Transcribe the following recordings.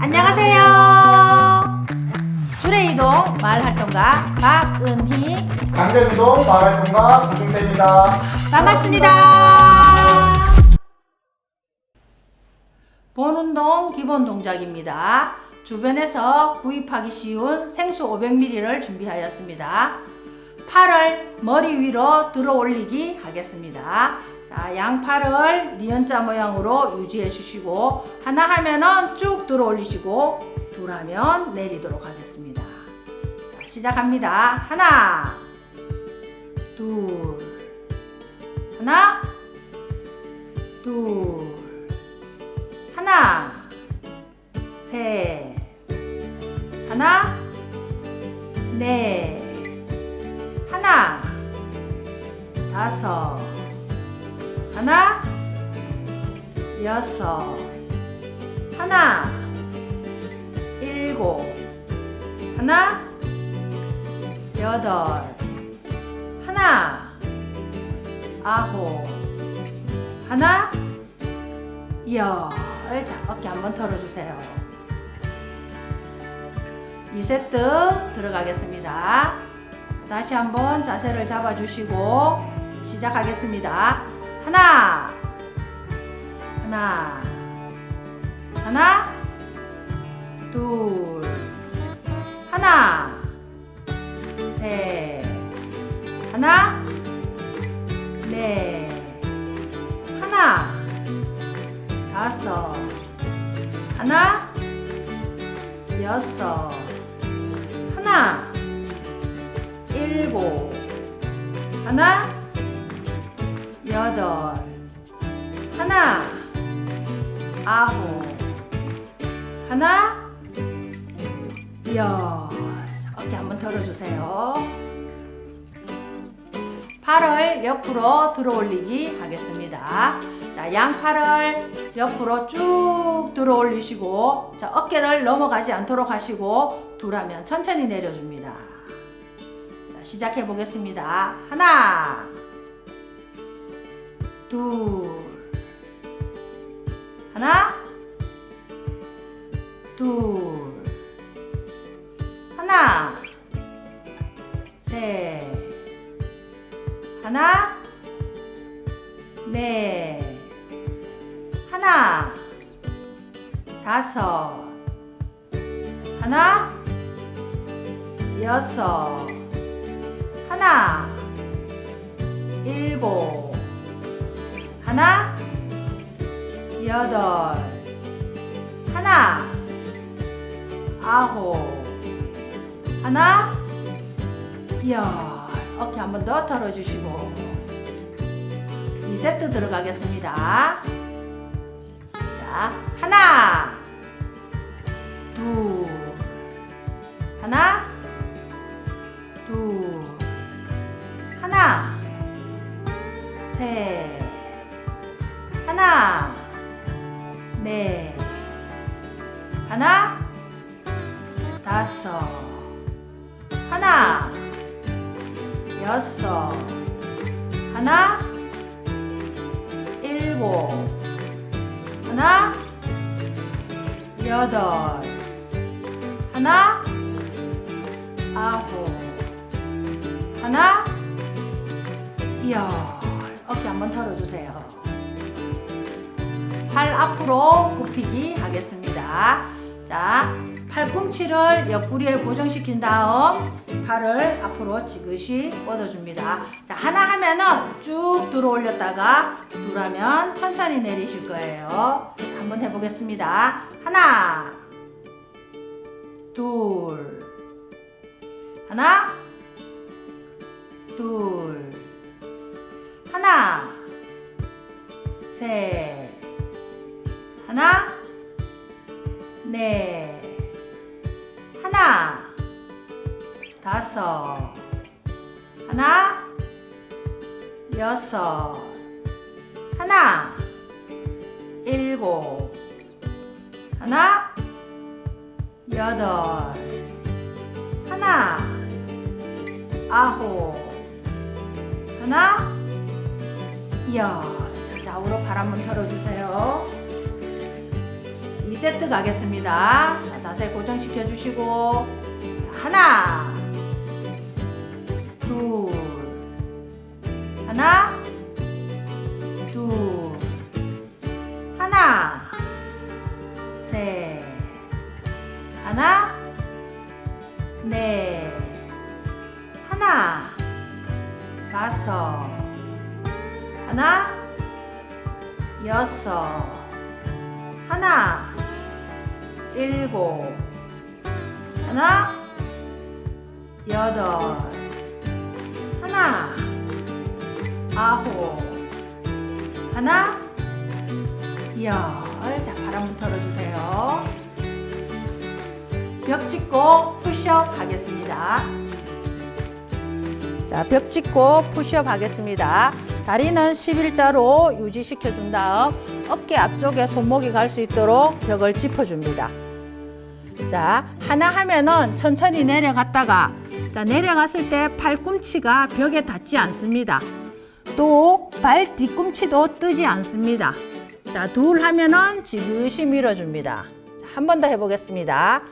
안녕하세요. 주레이동 마을활동가 박은희 강대운동 마을활동가 구중태입니다. 반갑습니다. 본운동 기본 동작입니다. 주변에서 구입하기 쉬운 생수 500ml를 준비하였습니다. 팔을 머리 위로 들어 올리기 하겠습니다. 자, 양팔을 니은자 모양으로 유지해 주시고 하나 하면은 쭉 들어 올리시고 둘 하면 내리도록 하겠습니다. 자, 시작합니다. 하나, 둘, 하나, 둘, 하나, 셋, 하나, 넷, 하나, 다섯, 하나, 여섯, 하나, 일곱, 하나, 여덟, 하나, 아홉, 하나, 열. 자, 어깨 한번 털어주세요. 2세트 들어가겠습니다. 다시 한번 자세를 잡아주시고 시작하겠습니다. 하나, 하나, 하나, 둘, 하나, 셋, 하나, 넷, 하나, 다섯, 하나, 여섯, 하나, 일곱, 열. 자, 어깨 한번 털어주세요. 팔을 옆으로 들어 올리기 하겠습니다. 자, 양팔을 옆으로 쭉 들어 올리시고, 자, 어깨를 넘어가지 않도록 하시고, 둘 하면 천천히 내려줍니다. 자, 시작해 보겠습니다. 하나, 둘, 하나, 둘, 하나, 셋, 하나, 넷, 하나, 다섯, 하나, 여섯, 하나, 일곱, 하나, 여덟, 하나, 아홉, 하나, 열. 어깨 한 번 더 털어주시고 2세트 들어가겠습니다. 자, 하나, 둘, 하나, 둘, 하나, 셋, 하나, 넷, 하나, 다섯, 하나, 여섯, 하나, 일곱, 하나, 여덟, 하나, 아홉, 하나, 열. 어깨 한번 털어주세요. 팔 앞으로 굽히기 하겠습니다. 자, 팔꿈치를 옆구리에 고정시킨 다음 팔을 앞으로 지그시 뻗어줍니다. 자, 하나 하면은 쭉 들어 올렸다가 둘 하면 천천히 내리실 거예요. 한번 해보겠습니다. 하나, 둘, 하나, 둘, 하나, 셋, 하나, 넷, 하나, 다섯, 하나, 여섯, 하나, 일곱, 하나, 여덟, 하나, 아홉, 하나, 열. 좌우로 팔 한번 털어주세요. 2세트 가겠습니다. 자, 자세 고정시켜 주시고. 하나. 둘. 하나. 둘. 하나. 셋. 하나. 넷. 하나. 다섯. 하나. 여섯. 하나 일곱. 하나 여덟. 하나 아홉. 하나 열자 발 한번 털어주세요. 벽 짚고 푸시업 하겠습니다. 자, 벽 짚고 푸시업 하겠습니다. 다리는 11자로 유지시켜 준 다음 어깨 앞쪽에 손목이 갈 수 있도록 벽을 짚어줍니다. 자, 하나 하면은 천천히 내려갔다가 자, 내려갔을 때 팔꿈치가 벽에 닿지 않습니다. 또 발 뒤꿈치도 뜨지 않습니다. 자, 둘 하면은 지그시 밀어줍니다. 한 번 더 해보겠습니다.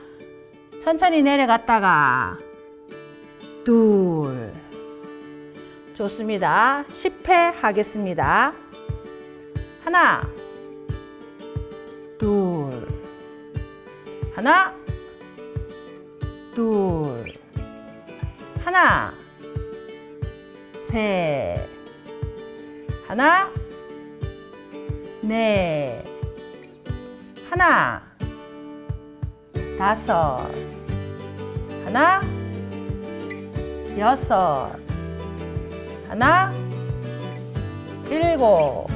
천천히 내려갔다가 둘 좋습니다. 10회 하겠습니다. 하나, 하나, 둘, 하나, 셋, 하나, 넷, 하나, 다섯, 하나, 여섯, 하나, 일곱,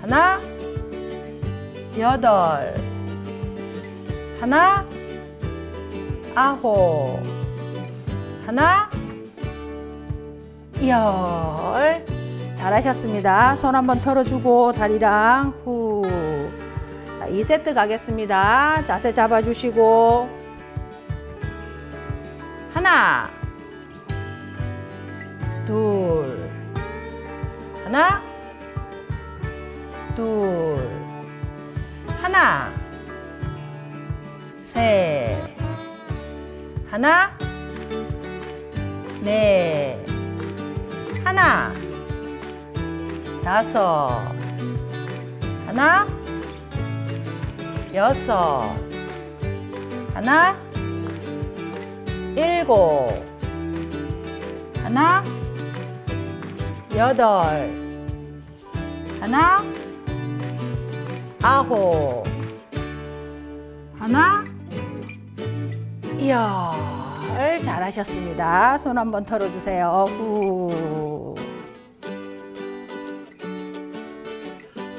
하나, 여덟, 하나, 아홉, 하나, 열. 잘하셨습니다. 손 한번 털어주고 다리랑 후. 자, 2세트 가겠습니다. 자세 잡아주시고 하나, 둘, 하나, 둘, 하나, 셋, 하나, 넷, 하나, 다섯, 하나, 여섯, 하나, 일곱, 하나, 여덟, 하나, 아홉, 하나, 열. 잘하셨습니다. 손 한번 털어주세요. 후.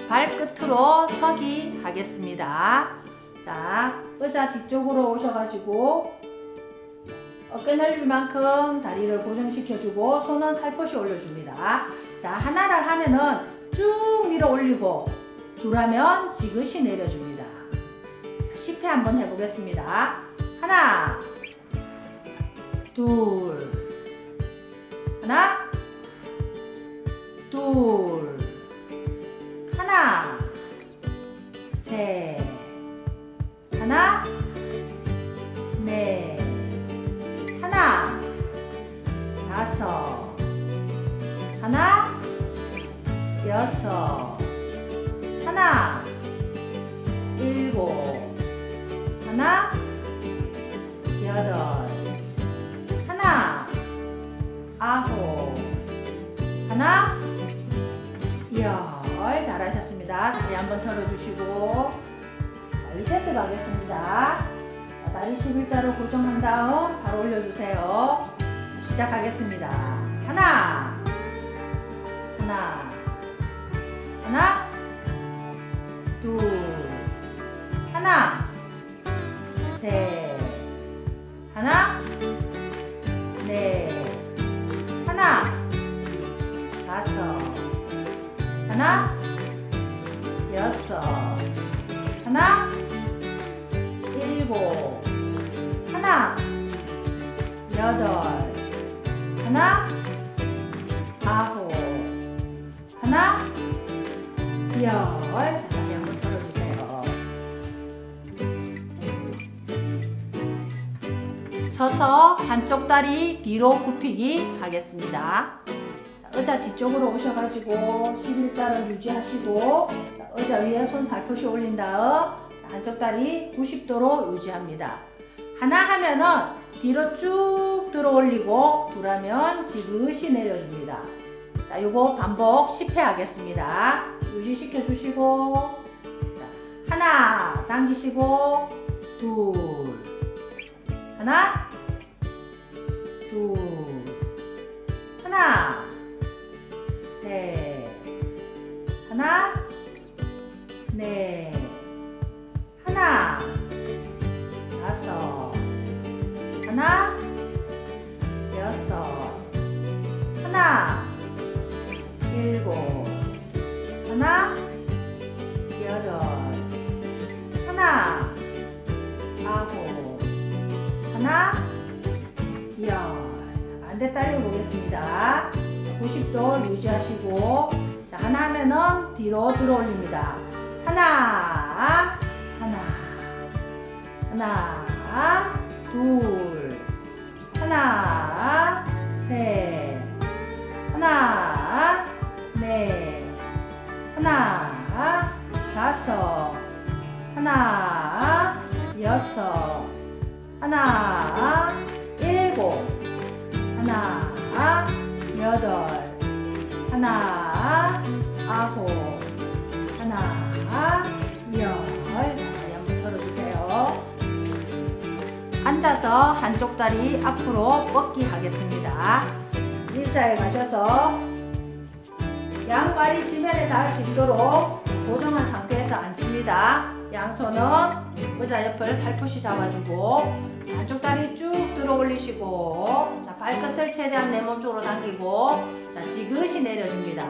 발끝으로 서기 하겠습니다. 자, 의자 뒤쪽으로 오셔가지고 어깨 넓이만큼 다리를 고정시켜주고 손은 살포시 올려줍니다. 자, 하나를 하면은 쭉 밀어 올리고 둘 하면 지그시 내려줍니다. 10회 한번 해보겠습니다. 하나, 둘, 하나, 둘, 하나, 셋, 하나, 넷, 하나, 다섯, 하나, 여섯, 하나, 하나, 열. 잘하셨습니다. 다리 한번 털어주시고, 자, 2세트 가겠습니다. 자, 다리 11자로 고정한 다음 바로 올려주세요. 시작하겠습니다. 하나, 하나, 하나, 둘, 하나, 셋, 하나, 하나, 여섯, 하나, 일곱, 하나, 여덟, 하나, 아홉, 하나, 열. 자, 다시 한번 털어주세요. 서서 한쪽 다리 뒤로 굽히기 하겠습니다. 자, 의자 뒤쪽으로 오셔가지고 11자를 유지하시고 자, 의자 위에 손 살포시 올린 다음 자, 한쪽 다리 90도로 유지합니다. 하나 하면은 뒤로 쭉 들어 올리고 둘 하면 지그시 내려줍니다. 자, 요거 반복 10회 하겠습니다. 유지시켜 주시고 자, 하나 당기시고 둘 하나 둘 하나 셋 하나. 넷 하나. 다섯. 하나. 여섯. 하나. 일곱. 하나. 여덟. 하나. 아홉. 하나. 열. 자, 반대 다리 보겠습니다 90도 유지하시고 자 하나 하면은 뒤로 들어 올립니다. 하나 하나 하나 둘 하나 셋 하나 넷 하나 다섯 하나 여섯 하나 하나 아홉. 하나 열. 다리 한번 털어주세요. 앉아서 한쪽 다리 앞으로 뻗기 하겠습니다. 일자에 가셔서 양발이 지면에 닿을 수 있도록 고정한 상태에서 앉습니다. 양손은 의자 옆을 살포시 잡아주고 한쪽 다리 쭉 들어 올리시고 자, 발끝을 최대한 내 몸쪽으로 당기고 자, 지그시 내려줍니다.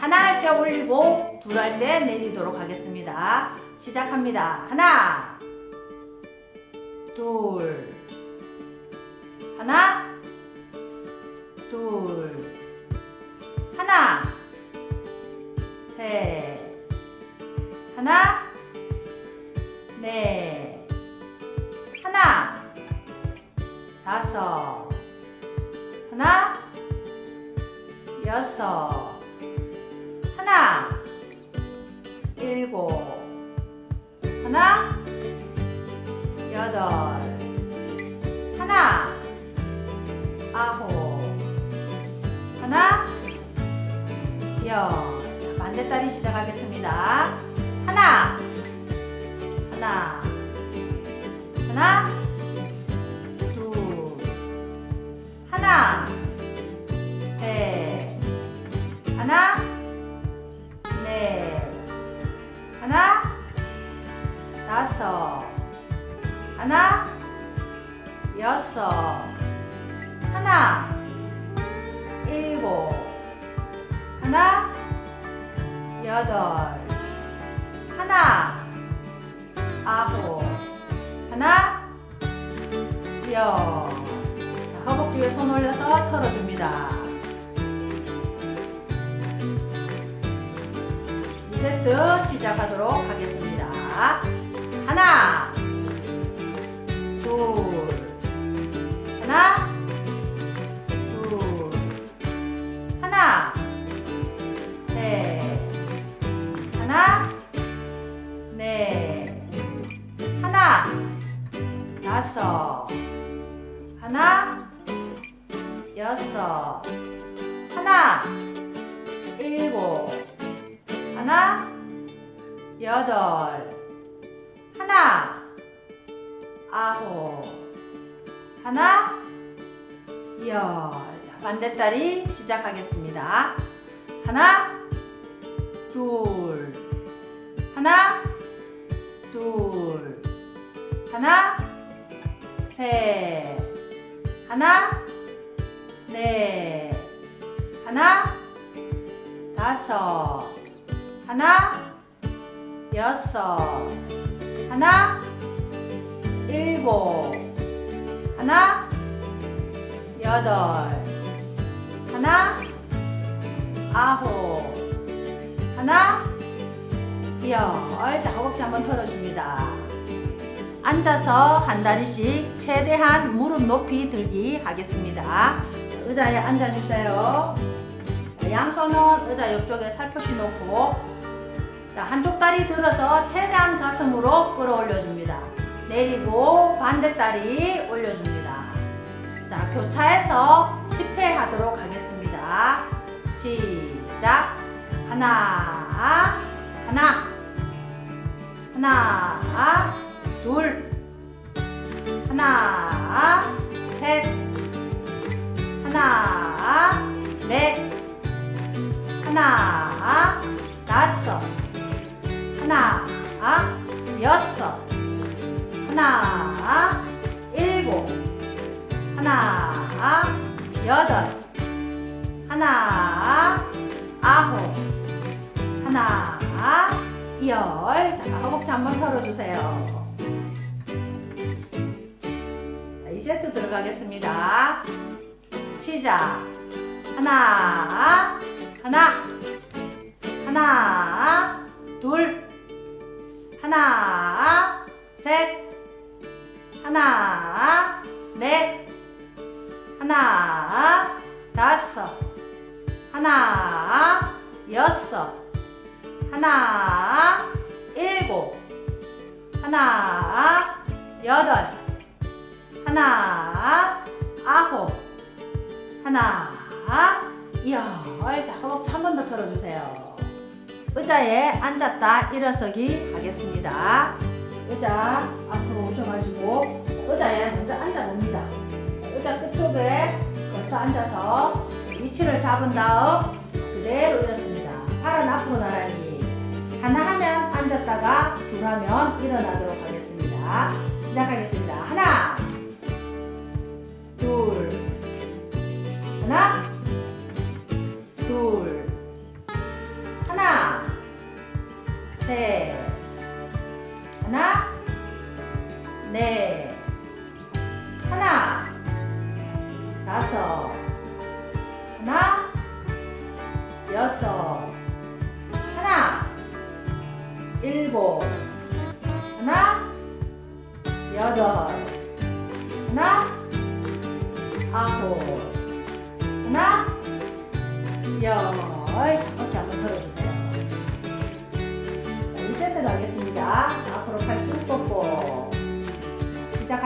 하나 할 때 올리고 둘 할 때 내리도록 하겠습니다. 시작합니다. 하나 둘 하나 둘 하나 셋 하나 넷 하나 다섯 하나 여섯. 하나 일곱. 하나 여덟. 하나 아홉. 하나 열. 자, 반대다리 시작하겠습니다. 하나 하나 하나 하나 셋 하나 넷 하나 다섯 하나 여섯 하나 일곱 하나 여덟 하나 아홉 하나 열. 자, 허벅지 위에 손 올려서 털어줍니다. 2세트 시작하도록 하겠습니다. 하나 둘 하나 둘 하나 하나 일곱 하나 여덟 하나 아홉 하나 열. 자, 반대다리 시작하겠습니다. 하나 둘 하나 둘 하나 셋 하나 넷 하나 다섯 하나 여섯 하나 일곱 하나 여덟 하나 아홉 하나 열. 자, 허벅지 한번 털어줍니다. 앉아서 한 다리씩 최대한 무릎 높이 들기 하겠습니다. 의자에 앉아주세요. 양손은 의자 옆쪽에 살포시 놓고 자, 한쪽 다리 들어서 최대한 가슴으로 끌어올려줍니다. 내리고 반대 다리 올려줍니다. 자, 교차해서 10회 하도록 하겠습니다. 시작. 하나, 하나, 하나, 둘, 하나, 셋, 하나, 넷, 하나, 다섯, 하나, 여섯, 하나, 일곱, 하나, 여덟, 하나, 아홉, 하나, 열. 자, 허벅지 한번 털어주세요. 자, 2세트 들어가겠습니다. 시작. 하나, 하나, 하나, 둘, 하나, 셋, 하나, 넷, 하나, 다섯, 하나, 여섯, 하나, 일곱, 하나, 여덟, 하나, 아홉, 하나, 열. 자, 허벅지 한 번 더 털어주세요. 의자에 앉았다 일어서기 하겠습니다. 의자 앞으로 오셔가지고 의자에 먼저 앉아봅니다. 의자 끝쪽에 걸터 앉아서 위치를 잡은 다음 그대로 일었습니다. 팔은 앞으로 나란히 하나 하면 앉았다가 둘 하면 일어나도록 하겠습니다. 시작하겠습니다. 하나, 둘, 하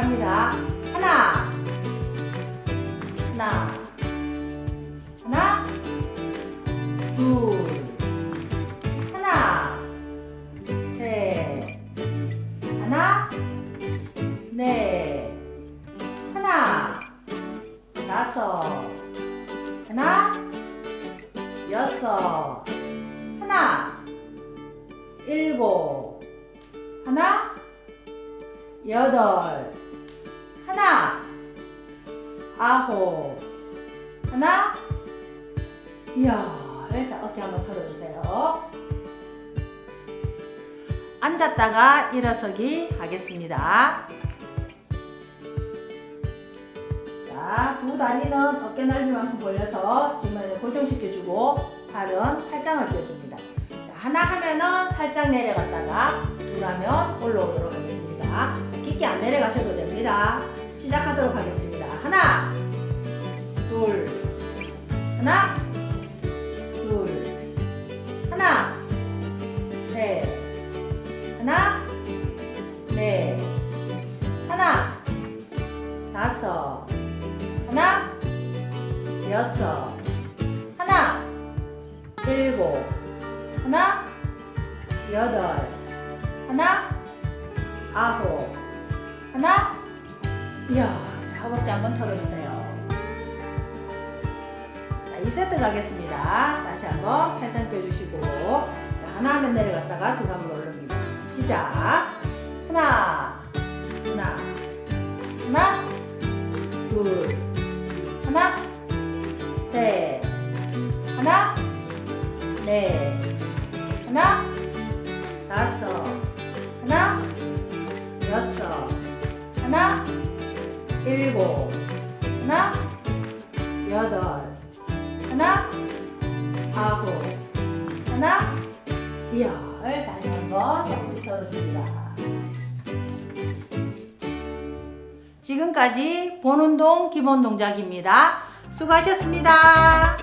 하나, 하나, 열. 자, 어깨 한번 털어주세요. 앉았다가 일어서기 하겠습니다. 자, 두 다리는 어깨 넓이만큼 벌려서 지면에 고정시켜주고 팔은 팔짱을 껴줍니다. 자, 하나 하면은 살짝 내려갔다가 둘 하면 올라오도록 하겠습니다. 깊게 안 내려가셔도 됩니다. 시작하도록 하겠습니다. 하나, 둘, 하나, 하나, 넷, 하나, 다섯, 하나, 여섯, 하나, 일곱, 하나, 여덟, 하나, 아홉, 하나, 열. 자, 허벅지 한번 털어주세요. 자, 2세트 가겠습니다. 다시 한번 팔짱 껴주시고, 자, 하나 하면 내려갔다가 둘 하면 올립니다. 시작. 하나, 하나, 하나, 둘, 하나, 셋, 하나, 넷, 하나, 다섯, 하나, 여섯, 하나, 일곱, 하나, 여덟, 하나, 아홉, 하나, 열. 다시 한번 열어줍니다. 지금까지 본운동 기본 동작입니다. 수고하셨습니다.